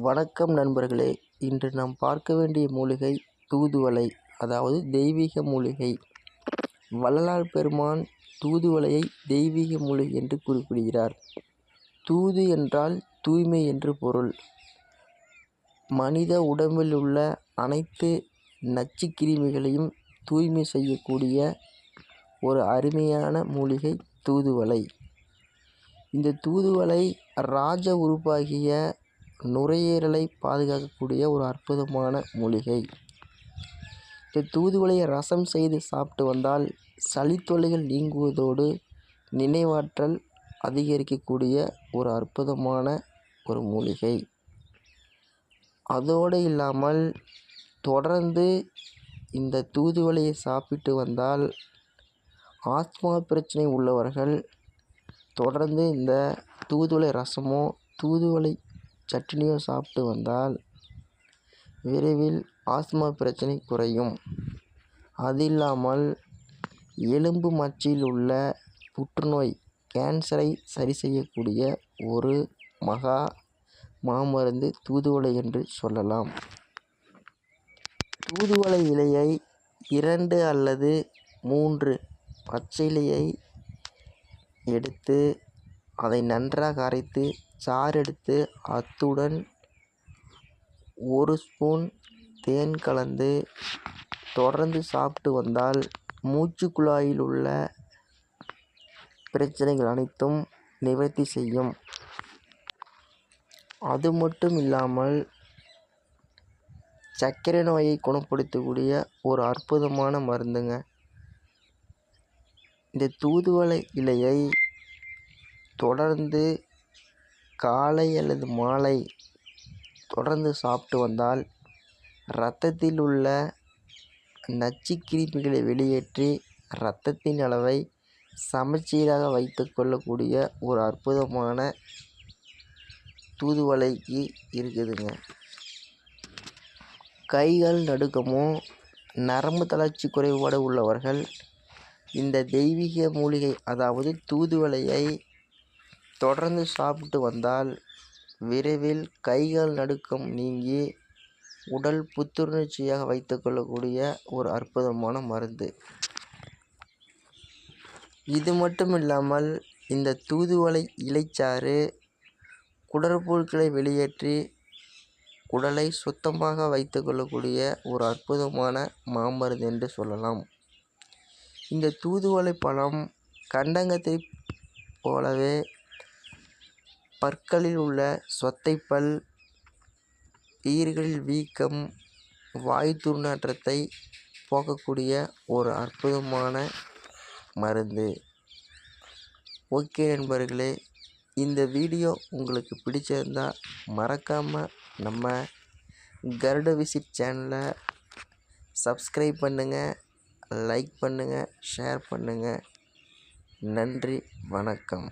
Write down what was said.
வணக்கம் நண்பர்களே. இன்று நாம் பார்க்க வேண்டிய மூலிகை தூதுவளை அதாவது தெய்வீக மூலிகை. வள்ளலார் பெருமான் தூதுவளையை தெய்வீக மூலிகை என்று குறிப்பிடுகிறார். தூது என்றால் தூய்மை என்று பொருள். மனித உடம்பில் உள்ள அனைத்து நச்சு கிருமிகளையும் தூய்மை செய்யக்கூடிய ஒரு அருமையான மூலிகை தூதுவளை. இந்த தூதுவளை ராஜ உறுப்பாகிய நுரையீரலை பாதுகாக்கக்கூடிய ஒரு அற்புதமான மூலிகை. இந்த தூதுவளையை ரசம் செய்து சாப்பிட்டு வந்தால் சளி தொல்லைகள் நீங்குவதோடு நினைவாற்றல் அதிகரிக்கக்கூடிய ஒரு அற்புதமான ஒரு மூலிகை. அதோடு இல்லாமல் தொடர்ந்து இந்த தூதுவளையை சாப்பிட்டு வந்தால் ஆத்மா பிரச்சனை உள்ளவர்கள் தொடர்ந்து இந்த தூதுவளை ரசமோ தூதுவளை சட்னியோ சாப்பிட்டு வந்தால் விரைவில் ஆஸ்துமா பிரச்சனை குறையும். அது இல்லாமல் எலும்பு மச்சில் உள்ள புற்றுநோய் கேன்சரை சரி செய்யக்கூடிய ஒரு மகா மாமருந்து தூதுவளை என்று சொல்லலாம். தூதுவளை இலையை இரண்டு அல்லது மூன்று பச்சை இலையை எடுத்து அதை நன்றாக அரைத்து சாறு எடுத்து அத்துடன் ஒரு ஸ்பூன் தேன் கலந்து தொடர்ந்து சாப்பிட்டு வந்தால் மூச்சு குழாயில் உள்ள பிரச்சனைகள் அனைத்தும் நிவர்த்தி செய்யும். அது மட்டும் இல்லாமல் சர்க்கரை நோயை குணப்படுத்தக்கூடிய ஒரு அற்புதமான மருந்துங்க. இந்த தூதுவளை இலையை தொடர்ந்து காலை அல்லது மாலை தொடர்ந்து சாப்பிட்டு வந்தால் இரத்தத்தில் உள்ள நச்சு கிருமிகளை வெளியேற்றி இரத்தத்தின் அளவை சமச்சீராக வைத்து கொள்ளக்கூடிய ஒரு அற்புதமான தூதுவளைக்கு இருக்குதுங்க. கைகள் நடுக்கமோ நரம்பு தளர்ச்சி குறைபாடு உள்ளவர்கள் இந்த தெய்வீக மூலிகை அதாவது தூதுவளையை தொடர்ந்து சாப்பிட்டு வந்தால் விரைவில் கைகால் நடுக்கம் நீங்கி உடல் புத்துணர்ச்சியாக வைத்துக்கொள்ளக்கூடிய ஒரு அற்புதமான மருந்து. இது மட்டும் இல்லாமல் இந்த தூதுவளை இலைச்சாறு குடற்புழுக்களை வெளியேற்றி உடலை சுத்தமாக வைத்துக்கொள்ளக்கூடிய ஒரு அற்புதமான மாமருந்து என்று சொல்லலாம். இந்த தூதுவளை பழம் கண்டங்கத்தை போலவே பற்களில் உள்ள சொத்தைப்பல் ஈறுகளில் வீக்கம் வாய் துர்நாற்றத்தை போக்கக்கூடிய ஒரு அற்புதமான மருந்து. ஓகே நண்பர்களே இந்த வீடியோ உங்களுக்கு பிடிச்சிருந்தால் மறக்காமல் நம்ம கருட விசிட் சேனலை சப்ஸ்கிரைப் பண்ணுங்கள் லைக் பண்ணுங்கள் ஷேர் பண்ணுங்கள் நன்றி வணக்கம்.